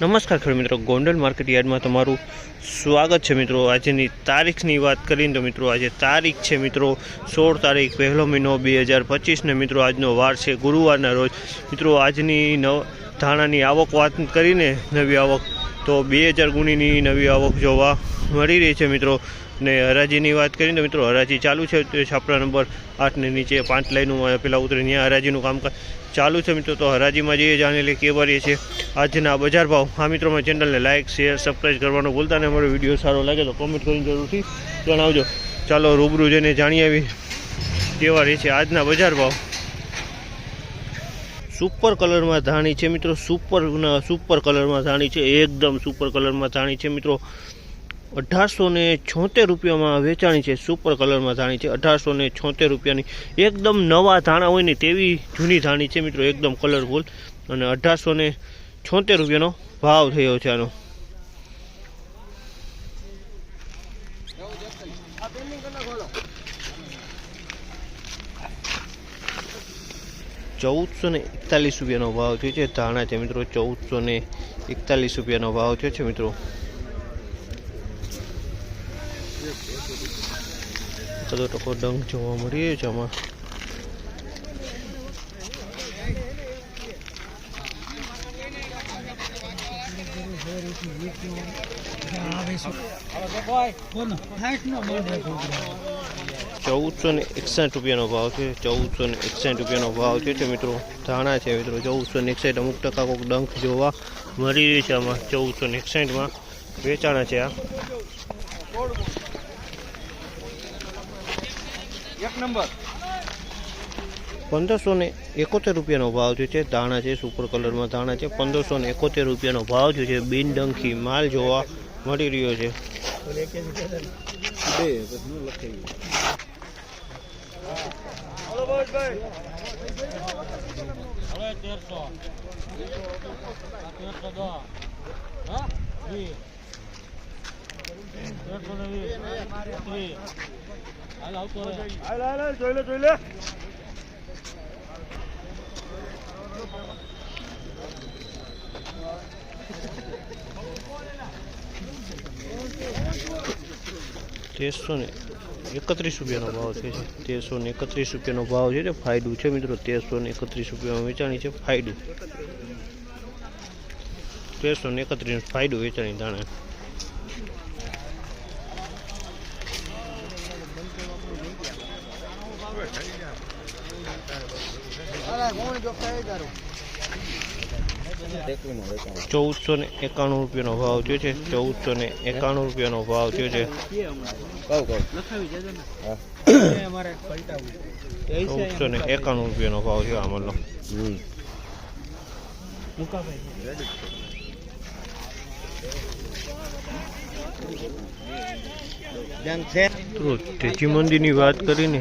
નમસ્કાર ખેડૂત મિત્રો, ગોંડલ માર્કેટ યાર્ડમાં તમારું સ્વાગત છે મિત્રો. આજની તારીખની વાત કરીને તો મિત્રો, આજે તારીખ છે મિત્રો, સોળ તારીખ, પહેલો મહિનો બે હજાર પચીસને મિત્રો, આજનો વાર છે ગુરુવારના રોજ. મિત્રો, આજની નવ ધાણાની આવક વાત કરીને નવી આવક. તો બે હજાર ગુણીની નવી આવક જોવા મળી રહી છે મિત્રો. ને હરાજીની વાત કરીને મિત્રો, હરાજી ચાલુ છે છાપરા નંબર આઠની નીચે પાંચ લાઈનું પેલા ઉતરે, ત્યાં હરાજીનું કામકાજ ચાલુ છે મિત્રો. તો હરાજીમાં જઈએ જાણી લઈએ કે રહે છે આજના બજાર ભાવ. આ મિત્રો મારી ચેનલને લાઇક શેર, સબસ્ક્રાઈબ કરવાનું ભૂલતા ને અમારો વીડિયો સારો લાગે તો કોમેન્ટ કરીને જરૂરથી જણાવજો. ચાલો રૂબરૂ જઈને જાણી આવી કેવા રહે છે આજના બજાર ભાવ. સુપર કલરમાં ધાણી છે મિત્રો, સુપર સુપર કલરમાં ધાણી છે, એકદમ સુપર કલરમાં ધાણી છે મિત્રો. અઢારસો ને છોતેર રૂપિયામાં વેચાણી છે, સુપર કલરમાં ધાણી છે, અઢારસો ને છોતેર રૂપિયાની. એકદમ નવા ધાણા હોય ને તેવી જૂની ધાણી છે મિત્રો, એકદમ કલરફુલ અને અઢારસો ને છોતેર રૂપિયાનો ભાવ થયો છે આનો. ચૌદસો ને એકતાલીસ રૂપિયાનો ભાવ થયો છે. ધાણા છે મિત્રો, ચૌદસો ને એકતાલીસ રૂપિયાનો ભાવ થયો છે મિત્રો. કદો ટકો ડંગ જોવા મળી છે આમાં. ચૌદસો ને એકસઠ રૂપિયાનો ભાવ છે. ચૌદસો ને એકસઠ રૂપિયાનો ભાવ છે મિત્રો? ધાણા છે મિત્રો ચૌદસો ને એકસઠ અમુક ટકા કોઈક ડંખ જોવા મળી રહ્યું છે આમાં. ચૌદસો ને એકસઠમાં વેચાણા છે આ. એક નંબર. પંદરસો ને એકોતેર રૂપિયાનો ભાવ જે છે ધાણા છે સુપર કલરમાં ધાણા છે. પંદરસો ને એકોતેર રૂપિયાનો ભાવ જે છે બિનડંખી માલ જોવા મળી રહ્યો છે. બે પછી હું લખાઈ જોઈ લે જોઈ લે. તેરસો ને એકત્રીસ રૂપિયાનો ભાવ છે તેરસો ને એકત્રીસ રૂપિયાનો ભાવ છે ફાયદું છે મિત્રો. તેરસો ને એકત્રીસ રૂપિયામાં વેચાણી છે, ફાયદું. તેરસો ને એકત્રીસ ફાયદું વેચાણી દાણા. ચૌદસો ને એકાણું રૂપિયાનો ભાવ થયો છે. ચૌદસો ને એકાણું રૂપિયાનો ભાવ થયો છે. ચૌદસો ને એકાણું રૂપિયાનો ભાવ થયો આમલનો. મિત્રો, ત્રીજી મંદિરની વાત કરીને,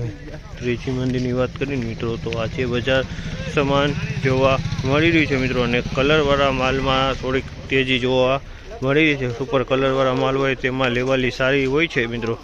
ત્રીજી મંદિરની વાત કરીને મિત્રો, તો આજે બજાર સમાન જોવા મળી રહ્યું છે મિત્રો, અને કલરવાળા માલમાં થોડીક તેજી જોવા મળી રહી છે. સુપર કલરવાળા માલ હોય તેમાં લેવાલી સારી હોય છે મિત્રો.